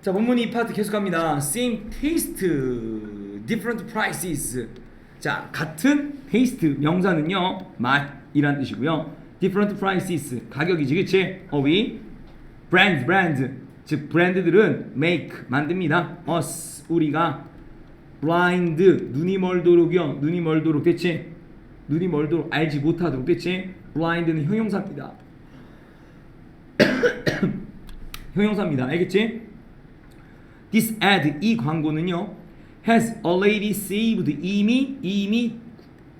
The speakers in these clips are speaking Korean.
자 본문 이 파트 계속 갑니다. Same taste, different prices. 자 같은 taste 명사는요 맛이란 뜻이고요. different prices 가격이지 그치? 어휘 brand brand 즉 브랜드들은 make 만듭니다. us 우리가 blind 눈이 멀도록이요 눈이 멀도록 됐지? 눈이 멀도록 알지 못하도록 됐지? blind는 형용사입니다. 형용사입니다. 알겠지? This ad 이 광고는요 has already saved 이미 이미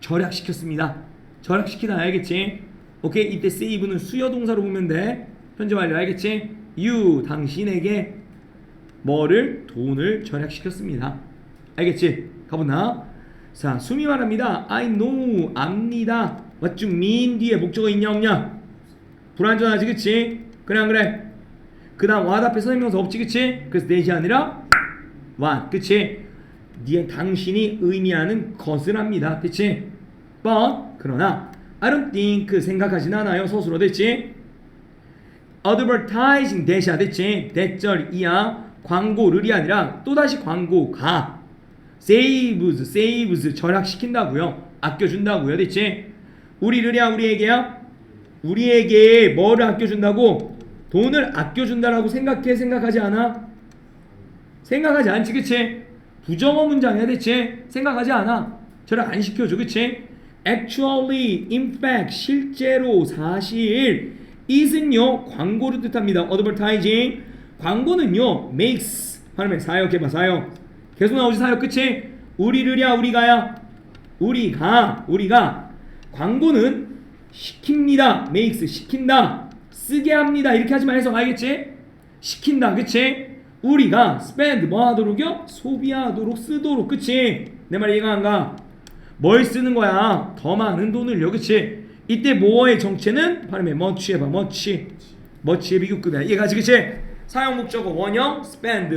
절약시켰습니다. 절약시키다 알겠지? 오케이 이때 save는 수요 동사로 보면 돼. 현재 완료 알겠지? you 당신에게 뭐를 돈을 절약시켰습니다. 알겠지? 가보나? 자 수미 말합니다. I know 압니다. What you mean 뒤에 목적어 있냐 없냐? 불완전하지 그치? 안 그래? 그 다음 what 앞에 선생명사 없지 그치? 그래서 대시 아니라 what 그치? 니의 당신이 의미하는 것을 합니다 그치? but 그러나 I don't think 생각하진 않아요 서술어 됐지? advertising 대시야 됐지? 대절 이야 광고를이 아니라 또다시 광고가 saves saves 절약시킨다고요 아껴준다고요 됐지? 우리를이야 우리에게야 우리에게 뭐를 아껴준다고? 돈을 아껴준다라고 생각해 생각하지 않아? 생각하지 않지 그치? 부정어 문장이야 대체 생각하지 않아? 저를 안 시켜줘 그치? actually, in fact, 실제로, 사실 is은요 광고를 뜻합니다. Advertising. 광고는요 makes. 하면 사역 해봐 사역. 계속 나오지 사역 그치? 우리를야 우리가야. 우리가 우리가. 광고는 시킵니다. makes 시킨다 쓰게 합니다 이렇게 하지만 해석 알겠지? 시킨다 그치? 우리가 spend 뭐 하도록요? 소비하도록 쓰도록 그치? 내 말 이해가 안 가? 뭘 쓰는 거야? 더 많은 돈을요 그치? 이때 뭐의 정체는 발음에 much 해봐 much much의 비교급이야 이해가지 그치? 사용 목적어 원형 spend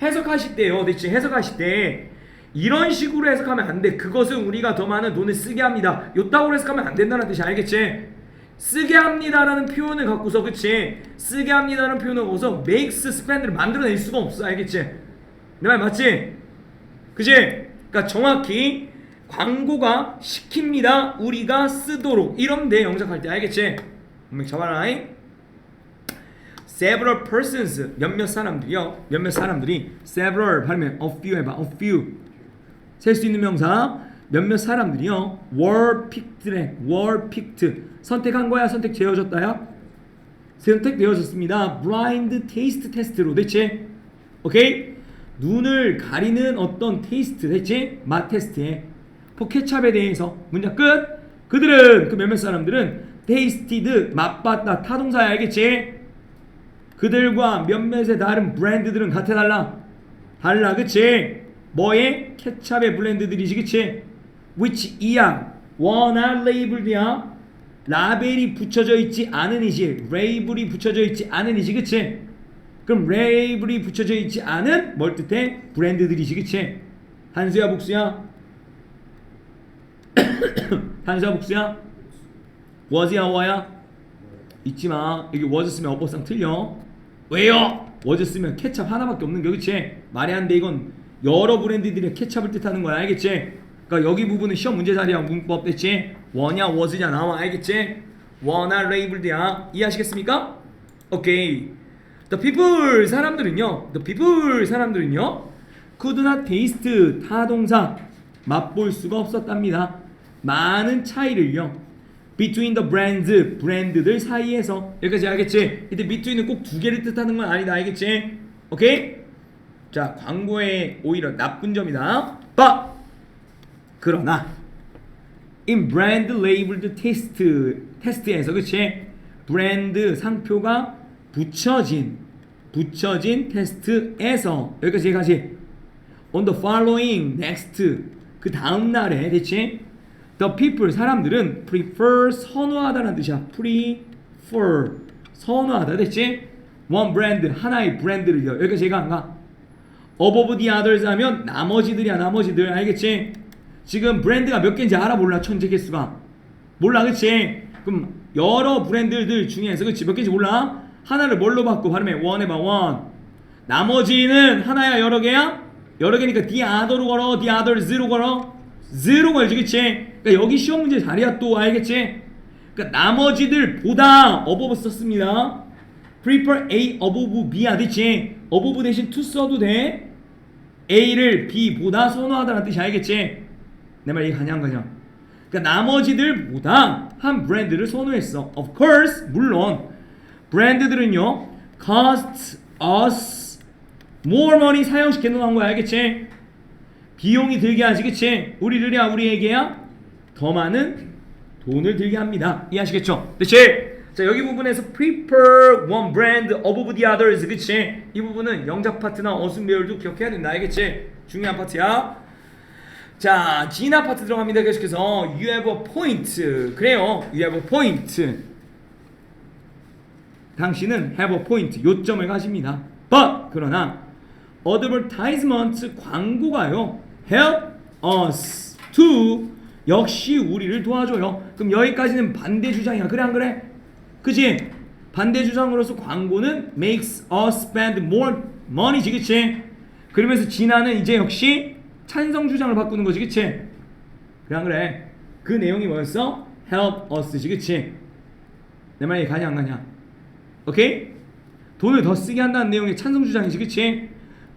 해석하실 때요 대체 해석하실 때 이런 식으로 해석하면 안 돼. 그것은 우리가 더 많은 돈을 쓰게 합니다. 요따구로 해석하면 안 된다는 뜻이 알겠지? 쓰게 합니다라는 표현을 갖고서 그치? 쓰게 합니다라는 표현을 갖고서 makes spend를 만들어낼 수가 없어. 알겠지? 내 말 맞지? 그치? 그러니까 정확히 광고가 시킵니다. 우리가 쓰도록 이런 데 영작할 때 알겠지? 분명 잡아라. several persons 몇몇 사람들이요. 몇몇 사람들이 several 발음에 a few 해봐. a few 셀 수 있는 명사 몇몇 사람들이요. Were picked래 were picked. 선택한 거야 선택되어졌다야 선택되어졌습니다. blind taste test로 됐지 오케이? 눈을 가리는 어떤 테이스트 됐지 맛 테스트에. 포케찹에 대해서. 문장 끝. 그들은 그 몇몇 사람들은 tasted 맛봤다 타동사야 알겠지? 그들과 몇몇의 다른 브랜드들은 같아 달라. 달라 그치? 뭐의 케찹의 블렌드들이지 그치 which 이야 원한 레이블이야 라벨이 붙여져 있지 않은 이지 레이블이 붙여져 있지 않은 이지 그치? 그럼 레이블이 붙여져 있지 않은 뭘 뜻해? 브랜드들이지 그치? 한수야 복수야? 한수야 복수야? was야 와야? 잊지마. 여기 was 쓰면 어법상 틀려. 왜요? was 쓰면 케찹 하나밖에 없는 거 그치? 말이 안 돼 이건. 여러 브랜드들의 케찹을 뜻하는 거야 알겠지? 그러니까 여기 부분은 시험 문제 자리야 문법 됐지? 원야 워즈냐 나와 알겠지? 원아 레이블드야 이해하시겠습니까? 오케이 The people 사람들은요 The people 사람들은요 could not taste 타동사 맛볼 수가 없었답니다 많은 차이를요 between the brands 브랜드들 사이에서 여기까지 알겠지? 이때 between은 꼭 두 개를 뜻하는 건 아니다 알겠지? 오케이? 자, 광고의 오히려 나쁜 점이다. But 그러나 in brand labeled test 테스트에서 그치? 브랜드 상표가 붙여진 붙여진 테스트에서 여기까지 여기까지 on the following next 그 다음 날에 대체 the people 사람들은 prefer 선호하다는 뜻이야 prefer 선호하다 됐지? one brand 하나의 브랜드를 여기까지 얘가 안 가? above the others 하면 나머지들이야 나머지들 알겠지? 지금 브랜드가 몇 개인지 알아 몰라 천재 개수가 몰라 그치? 그럼 여러 브랜드들 중에서 그치 몇 개인지 몰라? 하나를 뭘로 바꿔 발음해 one 해봐 one 나머지는 하나야 여러 개야? 여러 개니까 the other로 걸어 the others로 걸어 z로 걸지 그치? 그러니까 여기 시험 문제 자리야 또 알겠지? 그러니까 나머지들 보다 above 썼습니다 prefer A above B야 됐지? above 대신 to 써도 돼 A를 B보다 선호하다는 뜻이 알겠지? 내 말 이해가냐 안 가냐? 그러니까 나머지들보다 한 브랜드를 선호했어. Of course, 물론 브랜드들은요 cost us more money 사용시켜 놓은 거야, 알겠지? 비용이 들게 하지, 그치? 우리들이야 우리에게야 더 많은 돈을 들게 합니다. 이해하시겠죠? 그치? 자 여기 부분에서 prefer one brand above the others, 그치? 이 부분은 영작 파트나 어순 배열도 기억해야 된다, 알겠지? 중요한 파트야. 자, 진화 파트 들어갑니다. 계속해서 you have a point. 그래요. you have a point. 당신은 have a point. 요점을 가집니다. but 그러나 advertisement 광고가요. help us to 역시 우리를 도와줘요. 그럼 여기까지는 반대 주장이야. 그래 안 그래? 그지? 반대 주장으로서 광고는 makes us spend more money지 그치? 그러면서 진화는 이제 역시 찬성 주장을 바꾸는 거지 그치? 안 그래? 그 내용이 뭐였어? help us지 그치? 내 말이 가냐 안 가냐? 오케이? 돈을 더 쓰게 한다는 내용의 찬성 주장이지 그치?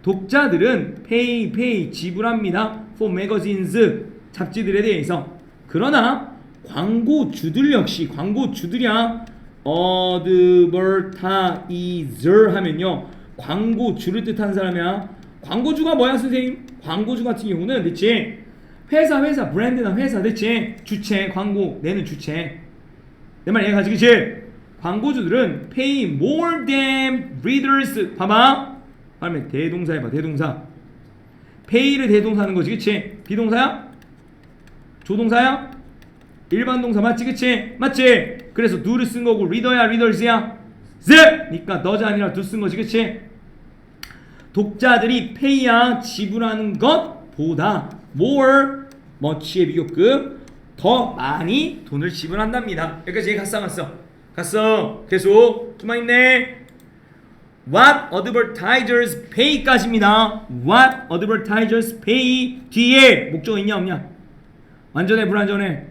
독자들은 pay pay 지불합니다 for magazines 잡지들에 대해서 그러나 광고주들 역시 광고주들이야 advertiser 하면요 광고주를 뜻하는 사람이야 광고주가 뭐야 선생님? 광고주 같은 경우는 대체 회사 회사 브랜드나 회사 대체 주체 광고 내는 주체 내 말 이해가지 그치? 광고주들은 pay more than readers 봐봐 하면 대동사 해봐 대동사 pay를 대동사 하는 거지 그치? 비동사야? 조동사야? 일반 동사 맞지 그치? 맞지? 그래서 do를 쓴 거고 reader야 readers야 z니까 does 아니라 do 쓴 거지 그치? 독자들이 pay야 지불하는 것보다 more much의 비교급 더 많이 돈을 지불한답니다. 여기까지 갔어 안 갔어? 갔어. 계속 좀만 있네. What advertisers pay까지입니다. What advertisers pay 뒤에 목적어 있냐 없냐? 완전해 불완전해?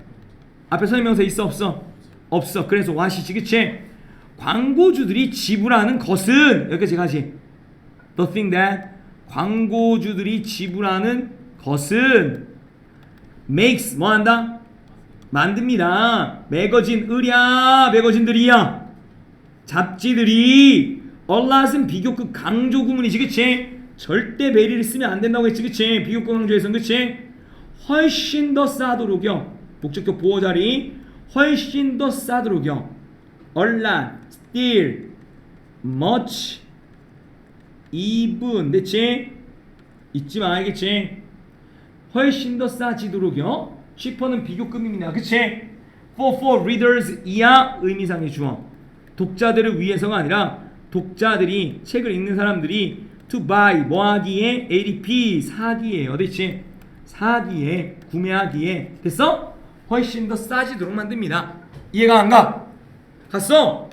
앞에 설명서 있어 없어? 없어. 그래서 what이지 그치? 광고주들이 지불하는 것은 여기까지 가지. The thing that 광고주들이 지불하는 것은 makes 뭐 한다? 만듭니다. 매거진 의랴 매거진들이야. 잡지들이 얼라은 비교급 강조 구문이지 그치? 절대 베리를 쓰면 안 된다고 했지 그치? 비교급 강조에선 그치? 훨씬 더 싸도록요. 목적격 보호 자리 훨씬 더 싸도록요. 얼란, still, much, even, 됐지? 잊지 마, 알겠지? 훨씬 더 싸지도록요. cheaper는 비교급입니다. 그치? for for readers 이야 의미상의 주어. 독자들을 위해서가 아니라 독자들이 책을 읽는 사람들이 to buy 뭐 하기에 ADP 사기에 어디지? 사기에 구매하기에 됐어? 훨씬 더 싸지도록 만듭니다. 이해가 안 가? 갔어?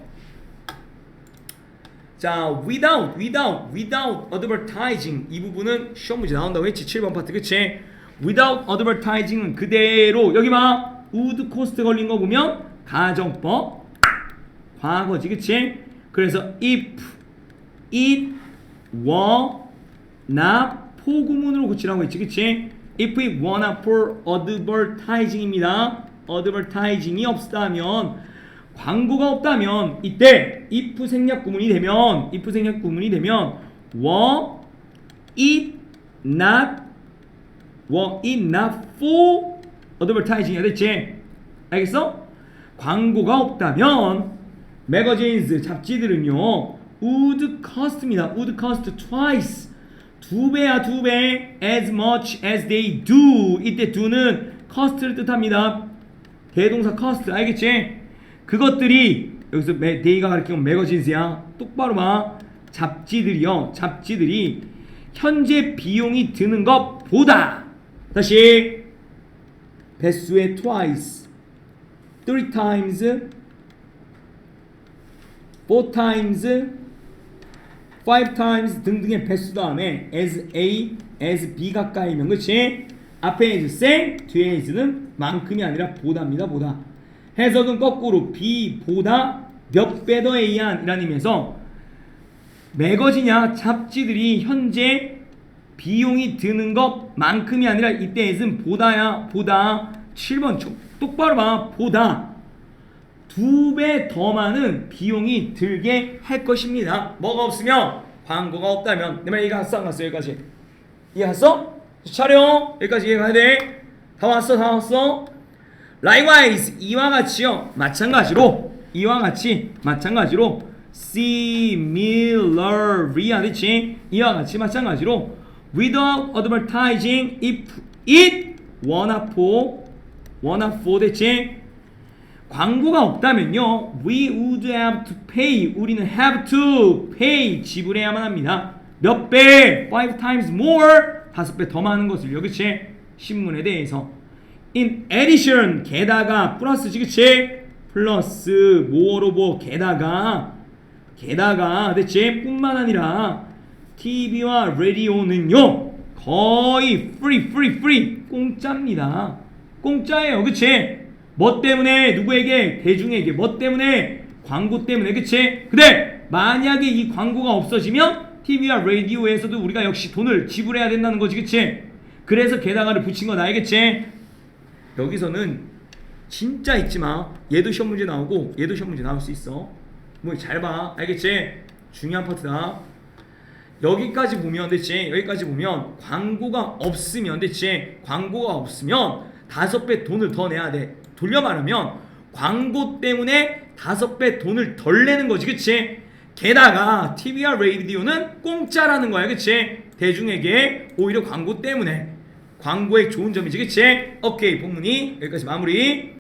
자, without, without, without advertising 이 부분은 시험 문제 나온다고 했지 7번 파트 그치? without advertising은 그대로 여기 봐 would cost 걸린 거 보면 가정법 과거지 그치? 그래서 if it were not 포구문으로 고치라고 했지 그치? if it were not for advertising입니다 advertising이 없다면 광고가 없다면 이때 if 생략 구문이 되면 if 생략 구문이 되면 were it not were it not for advertising이야 됐지? 알겠어? 광고가 없다면 magazines 잡지들은요 would cost입니다 would cost twice 두 배야 두배 as much as they do 이때 do는 cost를 뜻합니다 대동사 cost 알겠지? 그것들이 여기서 매, 데이가 가리키는 매거진스야. 똑바로 봐. 잡지들이요. 잡지들이 현재 비용이 드는 것보다 다시 배수의 twice three times four times five times 등등의 배수 다음에 as A, as B 가까이면 그치? 앞에 is same, 뒤에 is는 만큼이 아니라 보다입니다 보다 해석은 거꾸로 B 보다 몇 배 더 A한 의미에서 매거지냐 잡지들이 현재 비용이 드는 것만큼이 아니라 이때 is는 보다야 보다. 7번 초- 똑바로 봐. 보다. 두 배 더 많은 비용이 들게 할 것입니다. 뭐가 없으면? 광고가 없다면. 내 말 이해갔어? 안 갔어? 여기까지. 이해갔어? 촬영 여기까지 이해가야 돼. 다 왔어? 다 왔어. Likewise 이와 같이요 마찬가지로 이와 같이 마찬가지로 similarly 하듯이 이와 같이 마찬가지로 without advertising if it wanna for wanna for 대체 광고가 없다면요 we would have to pay 우리는 have to pay 지불해야만 합니다 몇 배? five times more 다섯 배 더 많은 것을요 그치? 신문에 대해서 in addition 게다가 플러스지 그치? 플러스 moreover 게다가 게다가 대체 뿐만 아니라 TV와 라디오는요 거의 free free free 공짜입니다 공짜예요 그치? 뭐 때문에 누구에게 대중에게 뭐 때문에 광고 때문에 그치? 근데 만약에 이 광고가 없어지면 TV와 라디오에서도 우리가 역시 돈을 지불해야 된다는 거지 그치? 그래서 게다가를 붙인 건 알겠지? 여기서는 진짜 잊지 마. 얘도 시험 문제 나오고 얘도 시험 문제 나올 수 있어. 뭐 잘 봐. 알겠지? 중요한 파트다. 여기까지 보면 됐지? 여기까지 보면 광고가 없으면 됐지? 광고가 없으면 다섯 배 돈을 더 내야 돼. 돌려 말하면 광고 때문에 다섯 배 돈을 덜 내는 거지 그치? 게다가 TV와 라디오는 공짜라는 거야 그치? 대중에게 오히려 광고 때문에 광고의 좋은 점이지? 그치? 오케이 본문이 여기까지 마무리